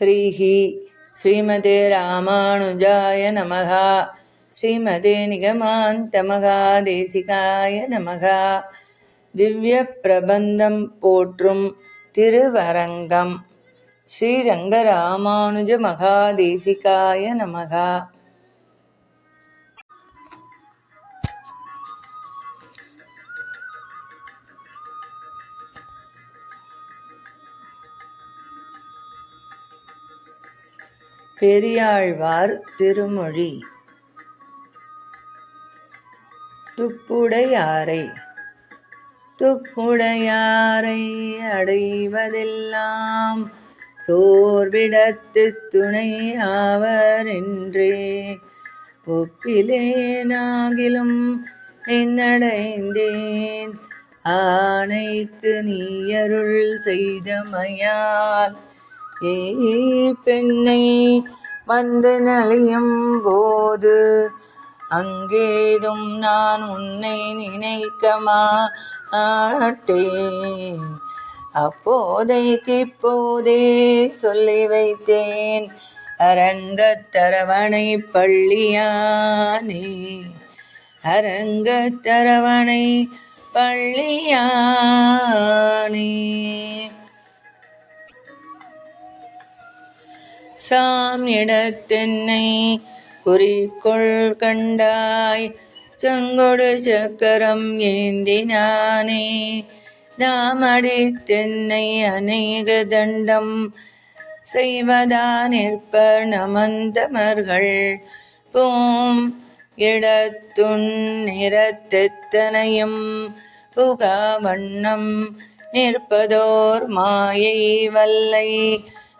ஸ்ரீஹி ஸ்ரீமதே ராமானுஜாய நமகா ஸ்ரீமதே நிகமாந்தமகா தேசிகாய நமகா திவ்ய பிரபந்தம் போற்றும் திருவரங்கம். ஸ்ரீரங்க மகாதேசிகாய நமகா பெரியாழ்வார் திருமொழி. துப்புடையாரை துப்புடையாரை அடைவதெல்லாம் சோர்விடத்து துணை ஆவர் என்றே ஒப்பிலேனாகிலும் நின்னடைந்தேன். ஆனைக்கு நீயருள் செய்தமையால் ஏ பெண்ணை வந்து நலியும் போது அங்கேதும் நான் உன்னை நினைக்க மாட்டேன். அப்போதைக்கு இப்போதே சொல்லி வைத்தேன் அரங்கத்தரவணை பள்ளியானே. அரங்கத்தரவணை பள்ளியானே. சாம் இடத்தென்னை குறிக்கொள் கண்டாய். செங்கொடு சக்கரம் ஏந்தினானே நாம் அடித்தென்னை அநேக தண்டம் செய்வதா நிற்பர் நமந்தமர்கள். போம் இடத்துன் நிறத்தெத்தனையும் புகா வண்ணம் நிற்பதோர் மாயை வல்லை.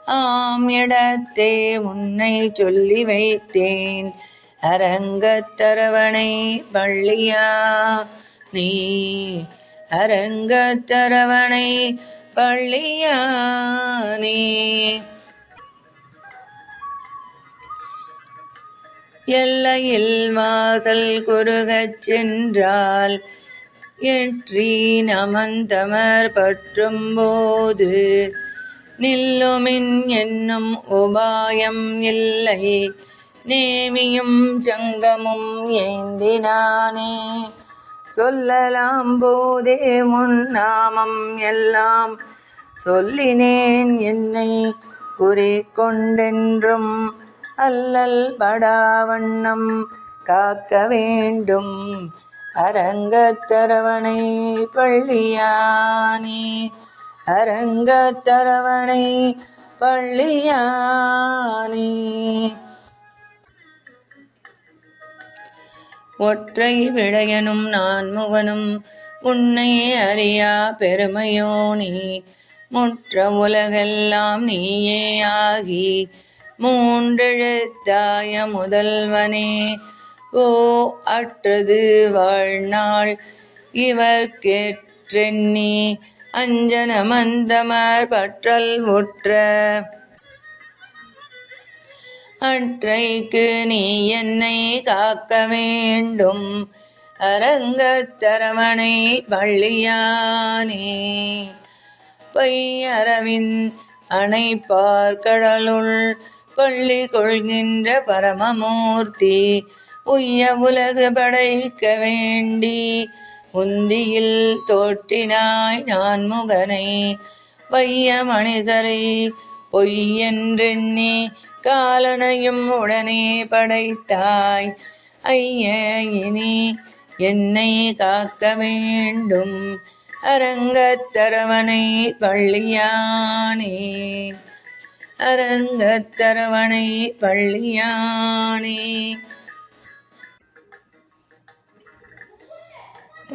ஆம் இடத்தே உன்னை சொல்லி வைத்தேன். அரங்கத்தரவணை பள்ளியா நீ அரங்கத்தரவணை பள்ளியா நீ. எல்லையில் வாசல் குறுகச் சென்றால் எற்றி நமந்தமர் பற்றும் போது நில்லுமின் என்னும் உபாயம் இல்லை. நேமியும் சங்கமும் ஏந்தினானே. சொல்லலாம் போதே முன்னாமம் எல்லாம். சொல்லினேன் என்னை குறிக்கொண்டென்றும் அல்லல் படாவண்ணம் காக்க வேண்டும். அரங்கத்தரவணை பள்ளியானே. அரங்கத்தரவணை பள்ளியானே. ஒற்றை விடையனும் நான் முகனும் உன்னை அறியா பெருமையோனி. முற்ற உலகெல்லாம் நீயே ஆகி மூன்றெழுத்தாய முதல்வனே. ஓ அற்றது வாழ்நாள் இவர் கேற்றெண்ணி அஞ்சன மந்தமர் பற்றல் உற்ற அற்றைக்கு நீ என்னை காக்க வேண்டும். அரங்கத்தரவணை பள்ளியானே பையரவின் அணை பார்க்கடலுள் பள்ளி கொள்கின்ற பரமமூர்த்தி உய்ய உலகு படைக்க வேண்டி உந்தியில் தோற்றினாய் நான் முகனை வைய மனிதரை பொய்யென்றெண்ணி காலனையும் உடனே படைத்தாய். ஐய இனி என்னை காக்க வேண்டும். அரங்கத்தரவனை பள்ளியானே அரங்கத்தரவனை பள்ளியானே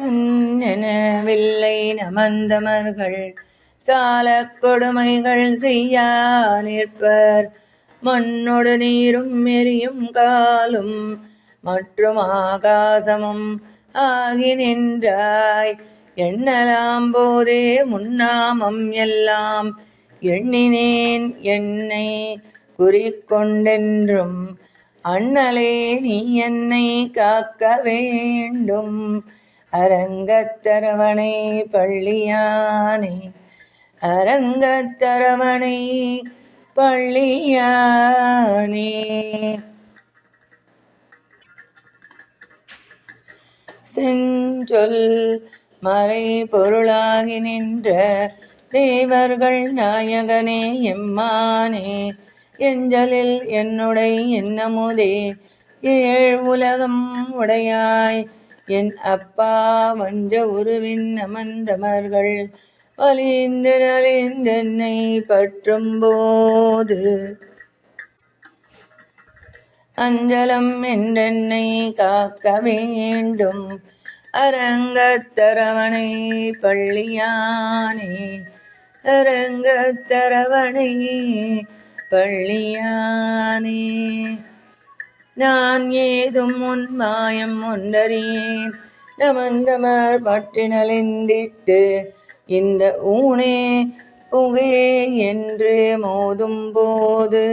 தன்னெனவில்லை நமந்தமர்கள். சால கொடுமைகள் செய்யா நிற்பர். மண்ணொடு நீரும் எரியும் காலும் மற்றும் ஆகாசமும் ஆகி நின்றாய். எண்ணலாம் போதே முன்னாமம் எல்லாம் எண்ணினேன் என்னை குறிக்கொண்டென்றும். அண்ணலே நீ என்னை காக்க வேண்டும். அரங்கத்தரவணை பள்ளியானே அரங்கத்தரவணை பள்ளியானே. செஞ்சொல் மறை பொருளாகி நின்ற தேவர்கள் நாயகனே எம்மானே எஞ்சலில் என்னுடை என்னமுதே ஏழ் உலகம் உடையாய் என் அப்பா வஞ்ச உருவின் அமர்ந்தமர்கள் வலிந்து நலிந்தென்னை பற்றும் போது அஞ்சலம் என்றென்னை காக்க வேண்டும் அரங்கத்தரவணை பள்ளியானே. அரங்கத்தரவணை பள்ளியானே. நான் ஏதும் உன் மாயம் ஒன்றறியேன். நமந்தமர் பற்றினலிந்திட்டு இந்த ஊனே புகே என்று மோதும் போது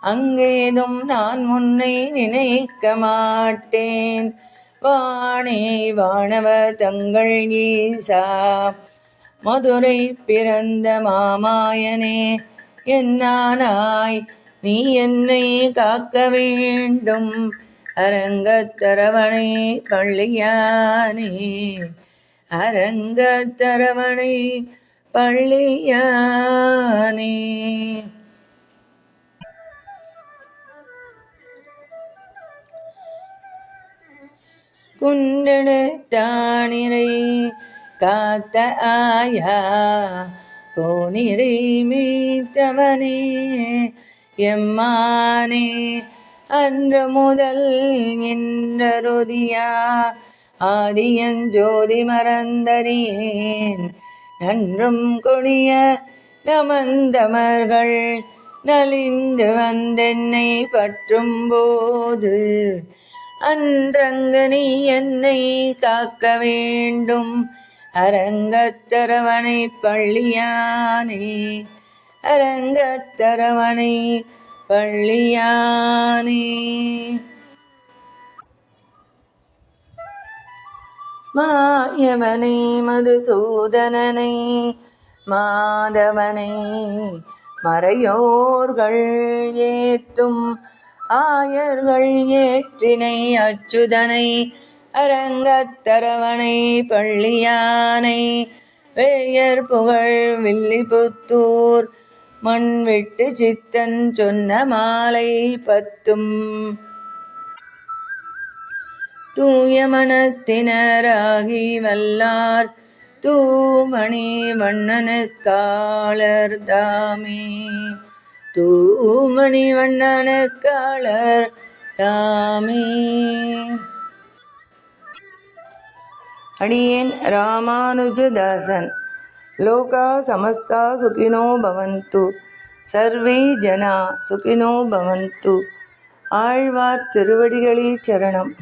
அங்கேதும் நான் முன்னை நினைக்க மாட்டேன். வாணே வானவ தங்கள் ஈசா மதுரை பிறந்த மாமாயனே என்னானாய் நீ என்னை காக்க வேண்டும். அரங்கத்தரவணை பள்ளியானே. அரங்கத்தரவணை பள்ளியானே. குண்டெடுத்தானிரை காத்த ஆயா. கோனிரை மீத்தவனே எம்மானே அன்று முதல் என்றருதியா ஆதியன் ஜோதி மறந்தறியேன். நன்றும் கொடிய நமந்தமர்கள் நலிந்து வந்தென்னை பற்றும் போது அன்றங்கு நீ என்னை காக்க வேண்டும்? அரங்கத்தரவனை பள்ளியானே அரங்கத்தரவணை பள்ளியானே. மாயவனை மதுசூதனனை மாதவனை மறையோர்கள் ஏத்தும் ஆயர்கள் ஏற்றினை அச்சுதனை அரங்கத்தரவனை பள்ளியானை வேயர் புகழ் வில்லிபுத்தூர் மண் விட்டு சித்தன் சொன்ன மாலை பத்தும். தூய மனத்தினராகி வல்லார் தூமணி வண்ணனுக்காளர் தாமே. தூமணி வண்ணனுக்காளர் தாமே. அடியேன் ராமானுஜதாசன். லோகா சமஸ்தா சுகினோ பவந்து சர்வே ஜனா சுகினோ பவந்து ஆழ்வார் திருவடிகளே சரணம்